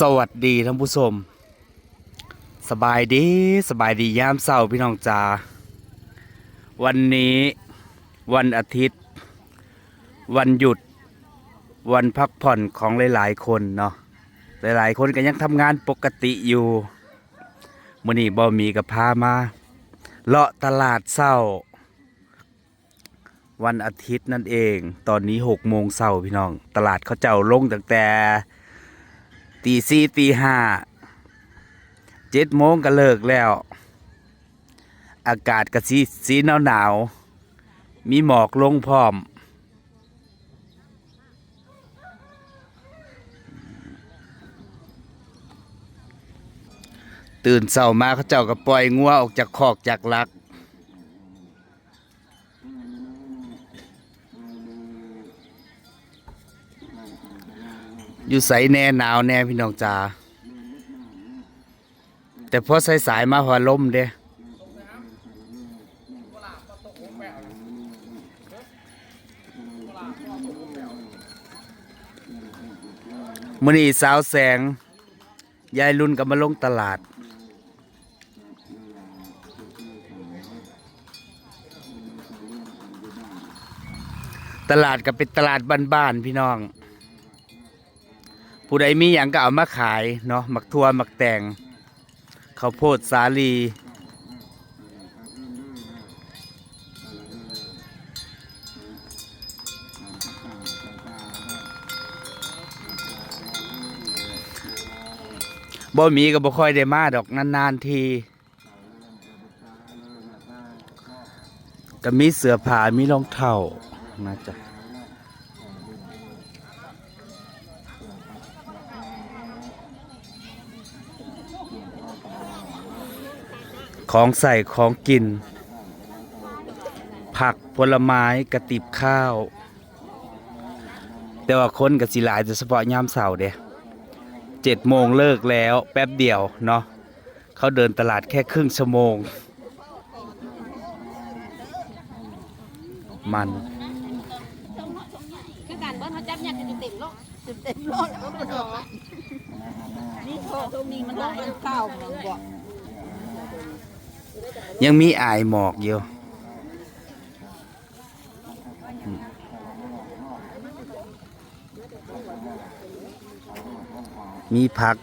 สวัสดีท่านผู้ชม สบายดีสบายดียามเช้าพี่น้องจ๋าวันนี้วันอาทิตย์ วันหยุด วันพักผ่อนของหลาย ๆ คนเนาะหลาย ๆ คนก็ยังทำงานปกติอยู่มื้อนี้บ่มีกับพามาเลาะตลาดเช้า วันอาทิตย์นั่นเอง ตอนนี้หกโมงเช้าพี่น้อง ตลาดเขาเจ้าลงตั้งแต่ ตีสี่ตีห้าเจ็ดโมงก็เลิกแล้ว อากาศก็สีสีหนาวหนาว มีหมอกลงพร้อม ตื่นเช้ามาเขาเจ้าก็ปล่อยงัวออกจากคอกจากลัก อยู่ใสแน่หนาวแน่พี่น้องจ๋าแต่พอสายสายมาพอลมเด้มื้อนี้สาวแสง ยายรุ่นก็มาลงตลาด ตลาดก็เป็นตลาดบ้านๆพี่น้อง ผู้ใดมีอย่างก็เอามาขายเนาะหมักทั่วหมักแตงข้าวโพดสาลีบ่มีก็บ่ค่อยได้มาดอกนานๆทีก็มีเสื้อผ้ามีรองเท้านะจ๊ะ ของใส่ของกิน ผักผลไม้กระติบข้าว แต่ว่าคนกับสิหลายแต่เฉพาะยามเสาร์เด้เจ็ดโมงเลิกแล้วแป๊บเดียวเนาะเขาเดินตลาดแค่ครึ่งชั่วโมง มันคือการเบิ้ลเขาจับยัดกันเต็มโลกเต็มโลกแล้วมันดอกนี่โชว์ตรงนี้มันหลายข้าวมันบอก ยังมีอายหมอกอยู่มีผัก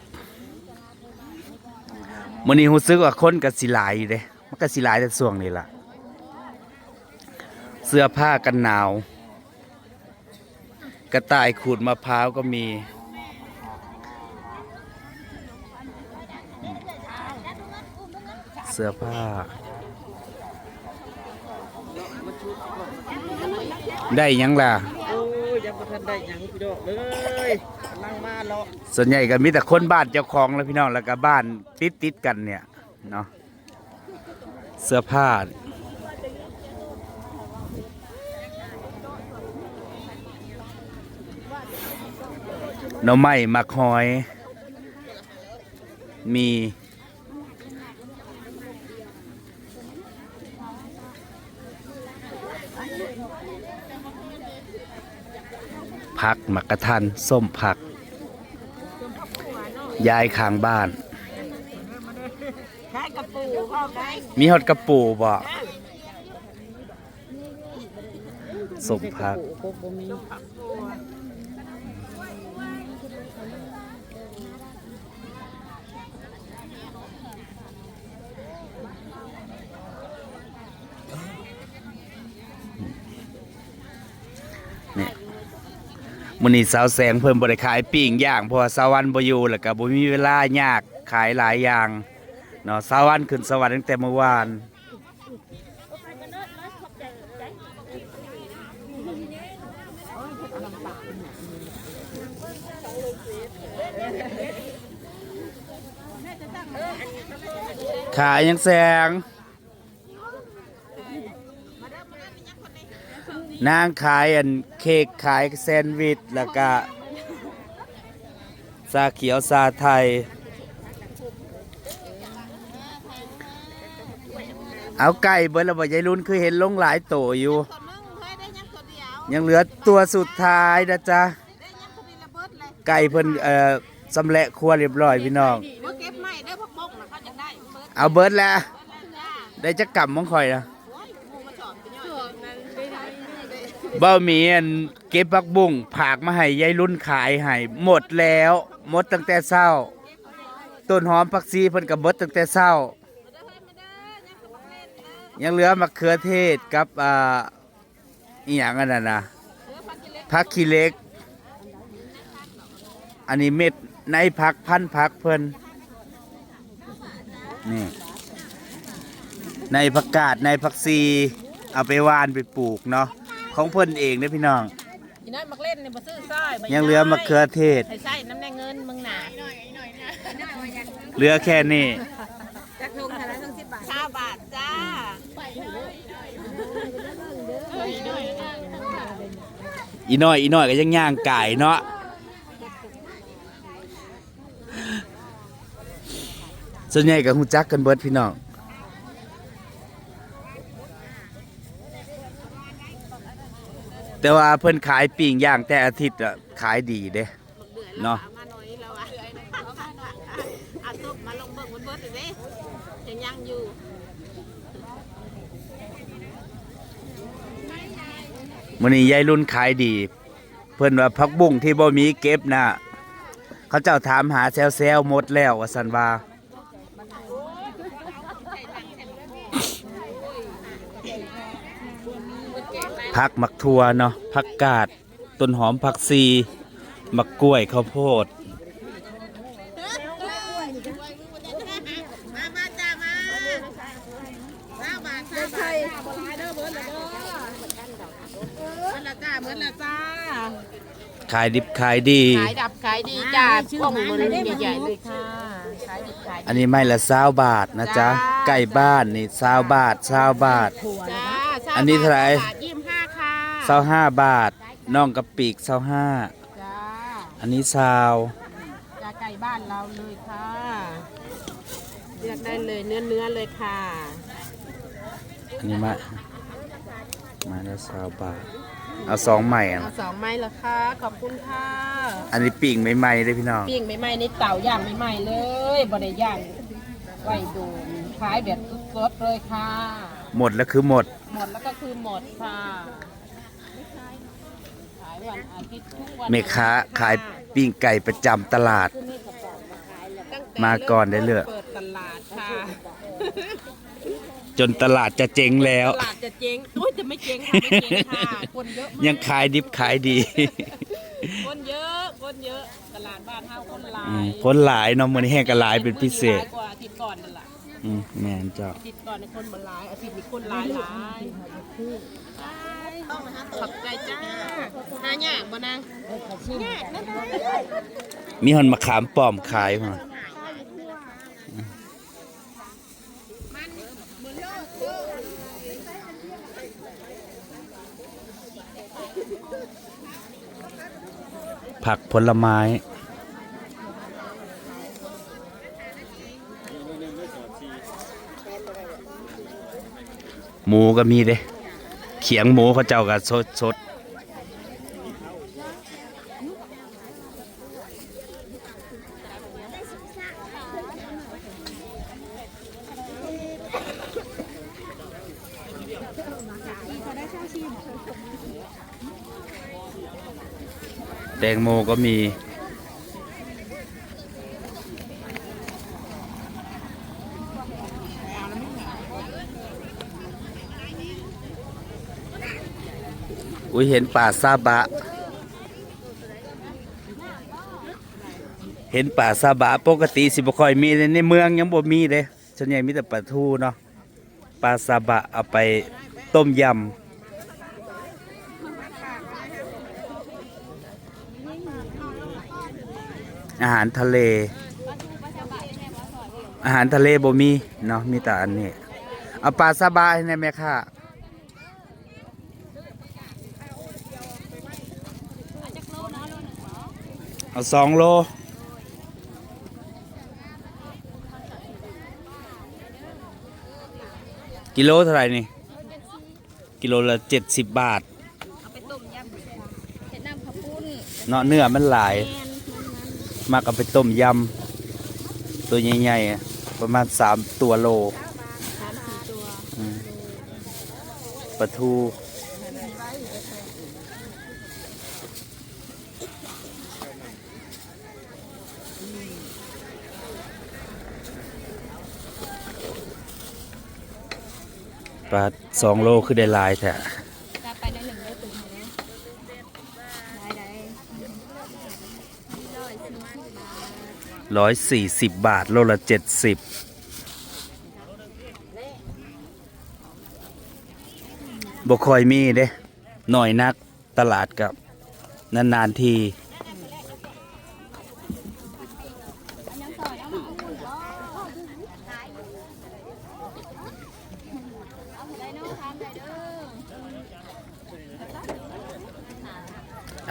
มันนี้รู้สึกว่าคนกับสิลายอยู่เด้มันก็สิลายแต่ส่วงนี้ล่ะ เสื้อผ้ากันหนาว กระต่ายขูดมะพร้าวก็มี สื้อผ้า ได้หยังล่ะโอ้ยยังบ่ทันได้หยังพี่ดอกเลยกำลังมาเลาะส่วนใหญ่ก็มีแต่คนบ้านเจ้าของแล้วพี่น้องแล้วก็บ้านติดติดๆกันเนี่ยเนาะเสื้อผ้า หน่อไม้มักหอย มี ผักมักกะทันส้มผัก ยายข้างบ้าน ใช้กระปูพ่อได้มีฮอดกระปูบ่สมผักพวกบ่มี มื้อนี้สาวแสงเพิ่นบ่ได้ขายปิ้งย่างเพราะว่าสาววันบ่อยู่แล้วก็บ่มีเวลายากขายหลายอย่างเนาะสาววันขึ้นสวรรค์ตั้งแต่เมื่อวานขายยังแสง นางขายอันเค้กขายแซนด์วิชแล้วก็ซาเขียวซาไทย เอาไก่เบิดแล้วบ่ยายรุ่นคือเห็นลงหลายโตอยู่ตัวนึงเฮ้ยได้ยังเหลือตัวสุดท้ายนะจ๊ะ ไก่เพิ่นเอ่อสำเร็จครัวเรียบร้อยพี่น้อง เอาเบิร์ดเอร์ดแล้ว ได้จะกลับมังคอยนะ โอ้ยหมูมาสอนกันย่อยนั่นได้ได้ เบ้าหมีอันเก็บผักบุ้งผากมาให้ยายรุ่นขายให้หมดแล้ว หมดตั้งแต่เช้า ต้นหอมผักซีเพิ่นก็เบิดตั้งแต่เช้า ยังเหลือมะเขือเทศกับอ่าอีหยังอันนั้นนะผักขี้เหล็ก อันนี้เม็ดในผักพันผักเพิ่นนี่ในผักกาดในผักซีเอาไปหว่านไปปลูกเนาะ ของเพิ่นเองเด้อพี่น้อง อีนั่นมักเล่นเนี่ยมาซื้อสร้อยยังเหลือมะเขือเทศ ใส่ใส่น้ำแดงเงินมึงหนาเหลือแค่นี้จักทุงเท่าไหร่ทั้งสิบบาทห้าบาทจ้าอีน้อยอีน้อยก็ยังย่างไก่เนาะส่วนใหญ่ก็ฮู้จักกันเบิดพี่น้อง แต่ว่าเพิ่นขายปิ้งย่างแต่อาทิตย์อะขายดีเด้เนาะมาหน่อยแล้วอะเอาตุ๊บมาลงเบิ่งมันเบิดเลยเด้ยังยังอยู่มื้อนี้ยายรุ่นขายดี เพิ่นว่าผักบุ้งที่บ่มีเก็บน่ะเขาเจ้าถามหาแซวๆหมดแล้วว่าซั่นว่า ผักหมักทั่วเนาะผักกาดต้นหอมผักซีหมักกล้วยข้าวโพดมามาจ้ามาห้าบาทห้าบาทบ่หลายเด้อเบิดละเด้อเบิดละจ้าเบิดละจ้าขายดิบขายดี ขายดับขายดีจ้าพวกมันใหญ่ๆเลยค่ะขายดิบขายดีอันนี้ไม่ละซาวบาทนะจ๊ะจ้าไก่บ้านนี่ซาวบาทซาวบาทจ้าอันนี้เท่าไหร่ยี่สิบห้าค่ะ ซาวห้าบาทน่องกะปิกซาวห้าจ้าอันนี้ซาวจ้าไก่บ้านเราเลยค่ะเลือกได้เลยเนื้อเนื้อๆเลยค่ะ อันนี้มามาละซาวบาทเอาสองใหม่อะเอาสองไม้ละค่ะขอบคุณค่ะอันนี้ปิ่งใหม่ๆเลยพี่น้องปิ้งใหม่ๆในเต่าย่างใหม่ๆเลยบริย่างไว้ดูขายแบบสดๆเลยค่ะ หมดแล้วคือหมด หมดแล้วก็คือหมดค่ะขาย วันอาทิตย์ทุกวันเมค้าขายปิ้งไก่ประจำตลาดตั้งแต่มาก่อนได้เลย เปิดตลาดค่ะจนตลาดจะเจ๊งแล้ว ตลาดจะเจ๊งโอ้ยจะไม่เจ๊งค่ะไม่เจ๊งค่ะคนเยอะมากยังขายดิบขายดีคนเยอะคนเยอะตลาดบ้านเฮาคนหลาอืยมคนหลายเนาะมื้อนี้แห้งก็หลายเป็นพิเศษ หลายกว่าอาทิตย์ก่อนนั่นแหละอืมแม่นจ้ะอาทิตย์ก่อนในคนบ่หลายอาทิตย์นี้คนหลายหลาย ขอบใจจ้าหาหยากบ่นางหยากนะมีหอนมะขามป้อมขายมาผักผลไม้ หมูก็มีเด้ ขียงหมูเขาเจ้าก็สดสดแตงโมก็มี อุ้ยเห็นป่าซาบะ เห็นป่าซาบะปกติสิบค่อยมีในเมืองยังบ่มีเด้ส่วนใหญ่มีแต่ปลาทูเนาะปลาซาบะเอาไปต้มยำอาหารทะเล อาหารทะเลบ่มีเนาะมีแต่อันนี้เอาปลาซาบะให้แหน่แม่ค่ะ เอาสองโลกิโลเท่าไหร่นี่ กิโลละเจ็ดสิบบาทเอาไปต้มยำเห็ดน้ำข้าวปุ้นเนาะเนื้อมันหลายแมนมักเอาไปต้มยำตัวใหญ่ๆอะประมาณสามตัวโลสามสี่ตัวอืมปลาทู ปลาสองโลคือได้ลายแท้จะไปได้หนึ่งได้ตึงเลยได้ได้ร้อยสี่สิบบาทร้อยสี่สิบบาท โลละเจ็ดสิบบ่คอยมีเด้หน่อยนักตลาดกับ นาน ๆ ที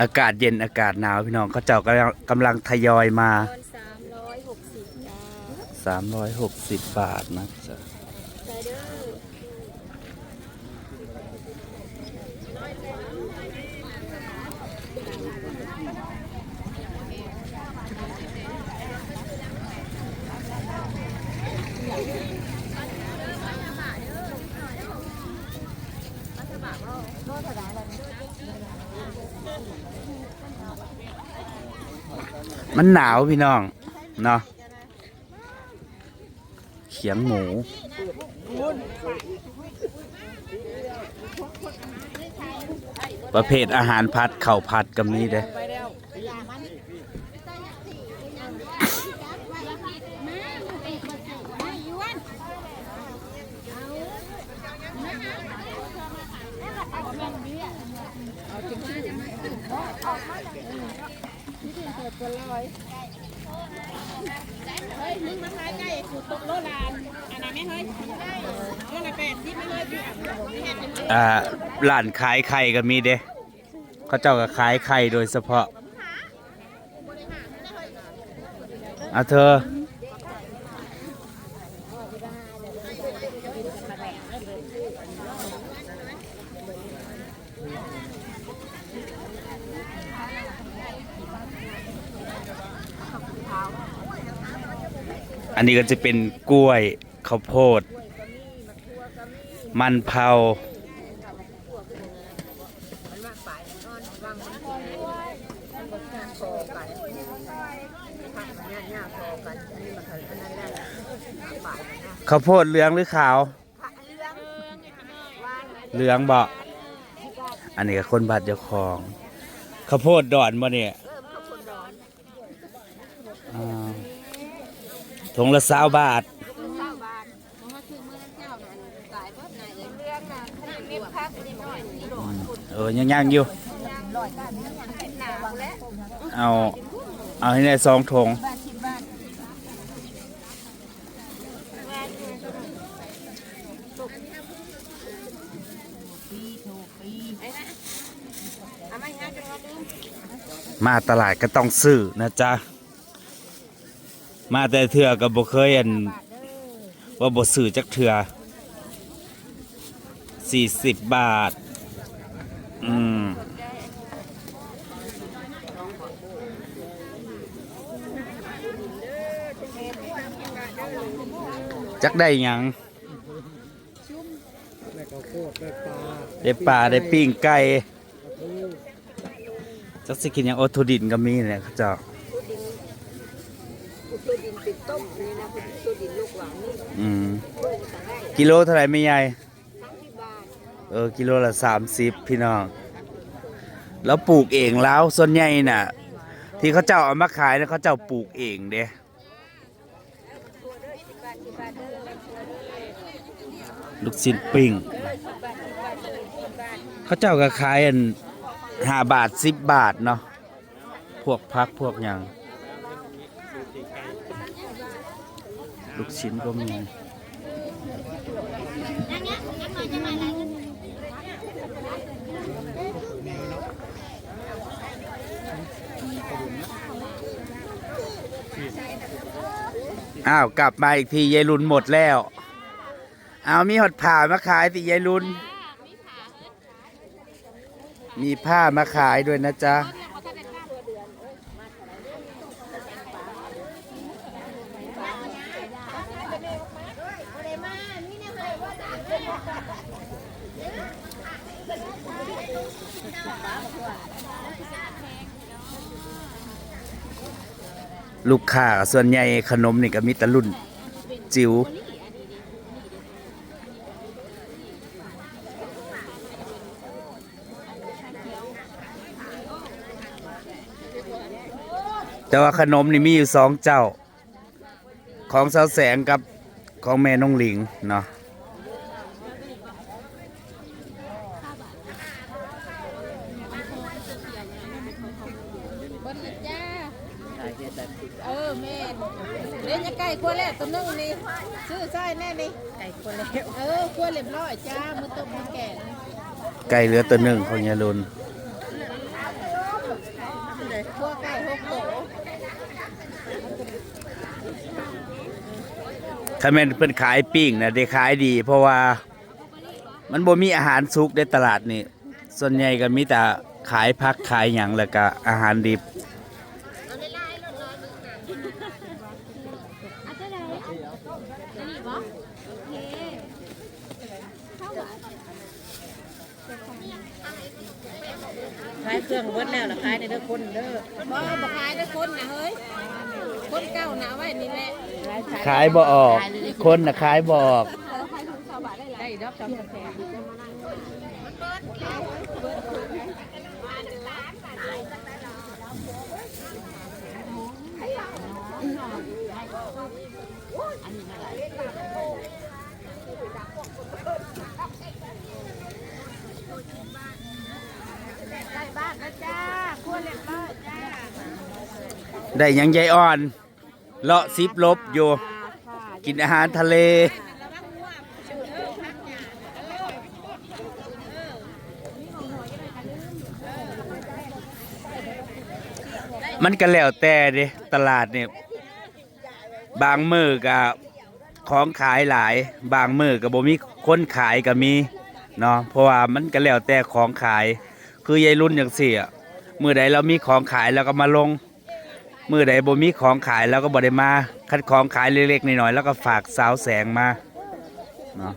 อากาศเย็นอากาศหนาวพี่น้องเขาเจ้ากำลังกำลังทยอยมาตอนสามร้อยหกสิบจ้า 360 บาทนะจ๊ะ มันหนาวพี่น้องเนาะเขียงหมูประเภทอาหารพัดเข้าวผัดกับนี้เด้ เฮ้ยมึงมาทายใกล้กูตกโลลานอันไหนไม่เฮ้ยโลละแปดสิบไม่เลยเห็นเป็นอ่าร้านขายไข่ก็มีเด้เขาเจ้าก็ขายไข่โดยเฉพาะอ่าเธอ อันนี้ก็จะเป็นกล้วยข้าวโพด มันเผาข้าวโพดเหลืองหรือขาว เหลืองบ่อันนี้ก็คนบาดเจ้าของข้าวโพดดอนบ่เนี่ยอ่า ถุงละสาวบาทเออยังย่างๆอยู่เอาเอาให้ได้สองถุงมาตลาดก็ต้องซื้อนะจ๊ะ มาแต่เถื่อก็บ่เคยอันว่าบ่ซื้อจักเถื่อสี่สิบบาท อืมจักได้ยังได้ข้าวโพดได้ปลาได้ปิ้งไก่จักสิกินยังโอทูดินก็มีเนี่ยเขา เจ้าอืมกิโลเท่าไหร่ไม่ใหญ่เออกิโลละสามสิบพี่น้อง แล้วปลูกเองแล้วส่วนใหญ่น่ะ ที่เขาเจ้าเอามาขายนะเขาเจ้าปลูกเองเด้ลูกชิ้นปิ้งเขาเจ้าก็ขายอันห้าบาทสิบบาทเนาะพวกพักพวกอย่าง ลูกชิ้นก็มีอ้าว กลับมาอีกทียายรุนหมดแล้ว เอามีหดผ่ามาขายสิยายรุน มีผ้ามาขายด้วยนะจ๊ะ ลูกค้าส่วนใหญ่ขนมนี่ก็มีแต่รุ่นจิ๋วแต่ว่าขนมนี่มีอยู่สองเจ้า ของสาวแสงกับของแม่น้องหลิงเนาะ บนจ้าเออแม่เลี้ยงไก่ขั้วแล้วตัวนึงนี่ซื้อไส้แน่นี่ไก่ขั้วแล้วเออขั้วเรียบร้อยจ้ามือต้มมือแก่ ไก่เหลือตัวหนึ่งของยายลุนถ้าแม่นเพิ่นขายปิ้งนะได้ขายดี เพราะว่ามันบ่มีอาหารสุกในตลาดนี่ ส่วนใหญ่ก็มีแต่ขายพักขายหยังแล้วก็อาหารดิบ เครื่องเบิดแล้วล่ะขายในเด้อคนเด้อบ่บ่ขายได้คนนะเฮ้ย คนเก่าหนาไว้นี่แหละขายบ่ออก คนน่ะขายบ่ออก ได้ดอกจอมแพง ได้หยังยายอ่อน เลาะซิบลบอยู่ กินอาหารทะเล มันก็แล้วแต่เด้ตลาดเนี่ยบางมือกับของขายหลาย บางมือกับบ่มีคนขายก็มีเนาะเพราะว่ามันก็แล้วแต่ของขาย คือยายรุ่นอย่างสี่อะมือใดเรามีของขายเราก็มาลง มือใดบ่มีของขายแล้วก็บ่ได้มาคัดของขายเล็กๆน้อยๆแล้วก็ฝากสาวแสงมาเนาะ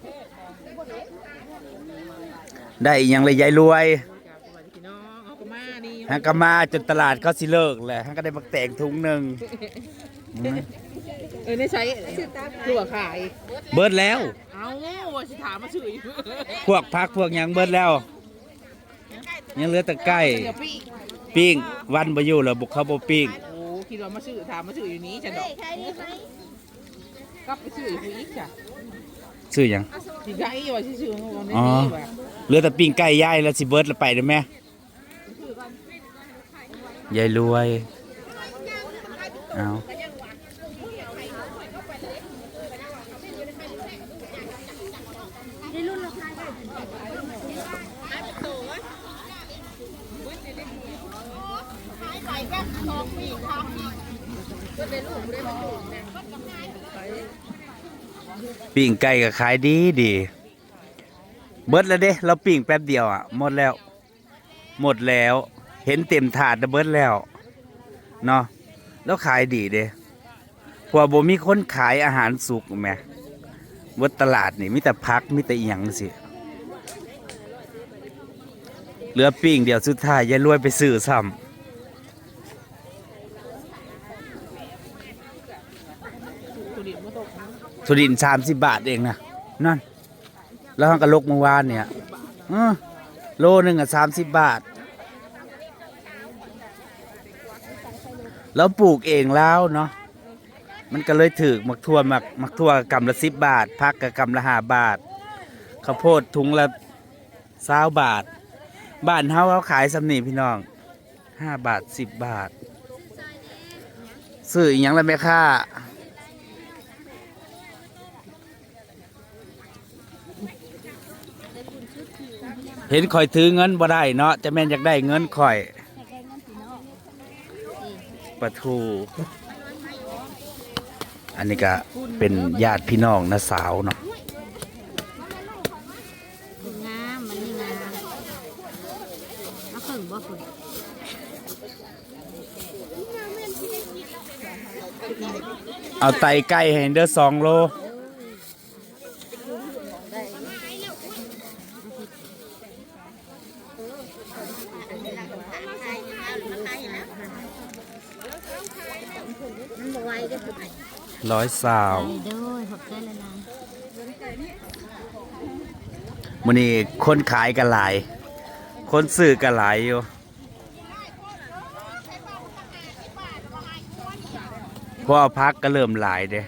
ได้อีหยังเลยยายรวยพี่น้องเอาก็มานี่ฮังก็มาจนตลาดเขาสิเลิกแหละฮังก็ได้มาแต่งถุงหนึ่งอืมเออในใช้คือว่าขาย เบิดแล้ว เอาว่าสิถามมาชื่ออยู่พวกพักพวกหยังเบิดแล้ว ยังเหลือแต่ไก่เดี๋ยวพี่ปิ้งวันบ่อยู่แล้วบุกเขาบ่ปิ้งโอ้คิดว่ามาชื่อถามมาชื่ออยู่นี้ฉันดอกกลับไปชื่ออยู่อีกจ้ะซื้อหยังสิไก่ว่าชื่อๆวันนี้อ๋อว่าเหลือแต่ปิ้งไก่ย่ายแล้วสิเบิดแล้วไปได้ไหมยายรวยเอา ปิ้งไก่ก็ขายดีดี เบิดแล้วเด้ เราปิ้งแป๊บเดียวอะ หมดแล้ว หมดแล้ว เห็นเต็มถาดแล้วเบิดแล้ว เนาะ แล้วขายดีเด้พราะว่าบ่มีคนขายอาหารสุกแหม่เบิดตลาดนี่มีแต่พักมีแต่อีหยังสิเหลือปิ้งเดียวสุดท้ายยายรวยไปซื้อซ้ตัวดินมาตกุดินสามสิบบาทเองนะนั่นแล้วห้องกระลกเมื่อวานเนี่ยอโลหนึ่งอะสามสิบบาท แล้วปลูกเองแล้วเนาะมันก็เลยถือมักทั่วมักมักทั่วกำละสิบบาทพักกับกำละห้าบาทข้าวโพดถุงละสาวบาท บ้านเฮาเขาขายสำนีพี่น้องห้าบาทสิบบาท ซื้ออีกอย่างละแม่ค่า เห็นข่อยถือเงินบ่ได้เนาะจะแม่นอยากได้เงินข่อยปะทู อันนี้ก็เป็นญาติพี่น้องนะสาวเนาะงามมันนี่งามเอาเพิ่งบ่คุณเอาไตไก่ให้เด้อสองโล เมันบ่ไหวเด้อผู้ใด ร้อยสาวด้อขอบใจละลายมันนี้คนขายกันหลาย คนซื้อกันหลายอยู่พอพักก็เริ่มหลายเด้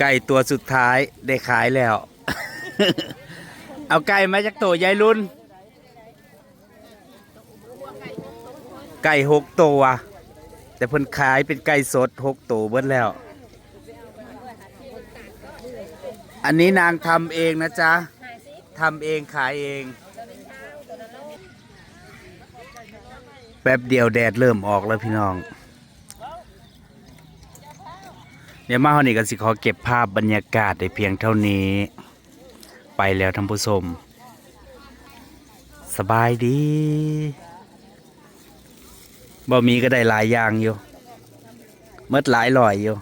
ไก่ตัวสุดท้ายได้ขายแล้ว เอาไก่มาจากตัวยายรุ่น ไก่หกตัวแต่เพิ่นขายเป็นไก่สดหกตัวเบิดแล้ว อันนี้นางทำเองนะจ๊ะทำเองขายเอง แป๊บเดียวแดดเริ่มออกแล้วพี่น้อง เดี๋ยวมาตอนนี่ก็สิขอเก็บภาพบรรยากาศได้เพียงเท่านี้ ไปแล้วท่านผู้ชมสบายดีบ่มีก็ได้หลายอย่างอยู่เมดหลายลอยอยู่